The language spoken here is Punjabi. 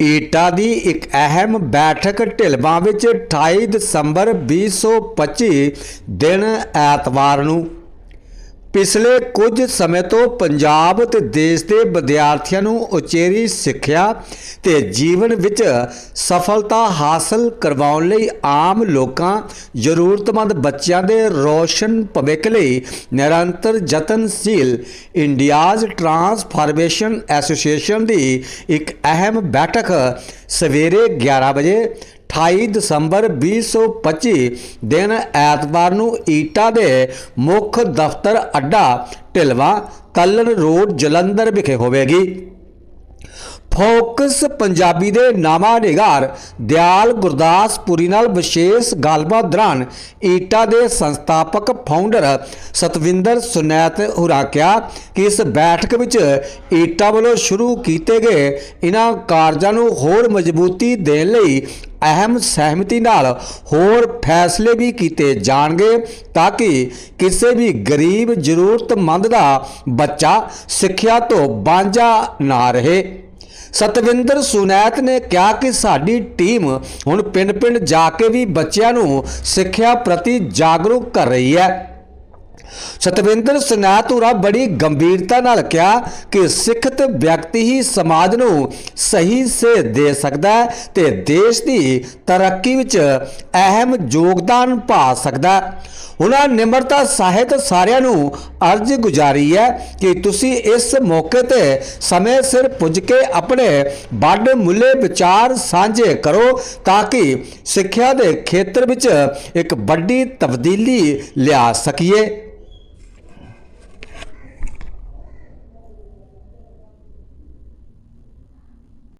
ਈਟਾ ਦੀ ਇੱਕ ਅਹਿਮ ਬੈਠਕ ਢਿਲਵਾਂ ਵਿੱਚ 28 ਦਸੰਬਰ 2025 ਦਿਨ ਐਤਵਾਰ ਨੂੰ ਪਿਛਲੇ ਕੁਝ ਸਮੇਂ ਤੋਂ ਪੰਜਾਬ ਤੇ ਦੇਸ਼ ਦੇ ਵਿਦਿਆਰਥੀਆਂ ਨੂੰ ਉਚੇਰੀ ਸਿੱਖਿਆ ਤੇ ਜੀਵਨ ਵਿੱਚ ਸਫਲਤਾ ਹਾਸਲ ਕਰਵਾਉਣ ਲਈ ਆਮ ਲੋਕਾਂ, ਜ਼ਰੂਰਤਮੰਦ ਬੱਚਿਆਂ ਦੇ ਰੋਸ਼ਨ ਭਵਿੱਖ ਲਈ ਨਿਰੰਤਰ ਯਤਨਸ਼ੀਲ ਇੰਡੀਆਜ਼ ਟਰਾਂਸਫਾਰਮੇਸ਼ਨ ਐਸੋਸੀਏਸ਼ਨ ਦੀ ਇੱਕ ਅਹਿਮ ਬੈਠਕ ਸਵੇਰੇ 11 ਵਜੇ 28 ਦਸੰਬਰ 2025 ਦਿਨ ਐਤਵਾਰ ਨੂੰ ਈਟਾ ਦੇ ਮੁੱਖ ਦਫ਼ਤਰ ਅੱਡਾ ਢਿਲਵਾ ਤੱਲਣ ਰੋਡ ਜਲੰਧਰ ਵਿਖੇ ਹੋਵੇਗੀ। ਫੋਕਸ ਪੰਜਾਬੀ ਦੇ ਨਾਮਾ ਨਿਗਾਰ ਦਿਆਲ ਗੁਰਦਾਸਪੁਰੀ ਨਾਲ ਵਿਸ਼ੇਸ਼ ਗੱਲਬਾਤ ਦੌਰਾਨ ਈਟਾ ਦੇ ਸੰਸਥਾਪਕ ਫਾਊਂਡਰ ਸਤਵਿੰਦਰ ਸੁਨੈਤ ਹੁਰਾ ਕਿਹਾ ਕਿ ਇਸ ਬੈਠਕ ਵਿੱਚ ਈਟਾ ਵੱਲੋਂ ਸ਼ੁਰੂ ਕੀਤੇ ਗਏ ਇਹਨਾਂ ਕਾਰਜਾਂ ਨੂੰ ਹੋਰ ਮਜ਼ਬੂਤੀ ਦੇਣ ਲਈ ਅਹਿਮ ਸਹਿਮਤੀ ਨਾਲ ਹੋਰ ਫੈਸਲੇ ਵੀ ਕੀਤੇ ਜਾਣਗੇ ਤਾਂ ਕਿ ਕਿਸੇ ਵੀ ਗਰੀਬ ਜ਼ਰੂਰਤਮੰਦ ਦਾ ਬੱਚਾ ਸਿੱਖਿਆ ਤੋਂ ਵਾਂਝਾ ਨਾ ਰਹੇ। ਸਤਵਿੰਦਰ, ਸੁਨੈਤ ਨੇ ਕਿਹਾ ਕਿ ਸਾਡੀ ਟੀਮ ਹੁਣ ਪਿੰਡ-ਪਿੰਡ ਜਾ ਕੇ ਵੀ ਬੱਚਿਆਂ ਨੂੰ ਸਿੱਖਿਆ ਪ੍ਰਤੀ ਜਾਗਰੂਕ ਕਰ ਰਹੀ ਹੈ। ਸਤਵਿੰਦਰ ਸੁਨੈਤ ਹੋਰਾਂ ਬੜੀ ਗੰਭੀਰਤਾ ਨਾਲ ਕਿਹਾ ਕਿ ਸਿੱਖਤ ਵਿਅਕਤੀ ਹੀ ਸਮਾਜ ਨੂੰ ਸਹੀ ਸੇਧ ਦੇ ਸਕਦਾ ਹੈ ਤੇ ਦੇਸ਼ ਦੀ ਤਰੱਕੀ ਵਿੱਚ ਅਹਿਮ ਯੋਗਦਾਨ ਪਾ ਸਕਦਾ ਹੈ। ਉਹਨਾਂ ਨਿਮਰਤਾ ਸਾਹਿਤ ਸਾਰਿਆਂ ਨੂੰ ਅਰਜ਼ ਗੁਜ਼ਾਰੀ ਹੈ ਕਿ ਤੁਸੀਂ ਇਸ ਮੌਕੇ ਤੇ ਸਮੇਂ ਸਿਰ ਪੁੱਜ ਕੇ ਆਪਣੇ ਵੱਡ ਮੁੱਲੇ ਵਿਚਾਰ ਸਾਂਝੇ ਕਰੋ ਤਾਂ ਕਿ ਸਿੱਖਿਆ ਦੇ ਖੇਤਰ ਵਿੱਚ ਇੱਕ ਵੱਡੀ ਤਬਦੀਲੀ ਲਿਆ ਸਕੀਏ।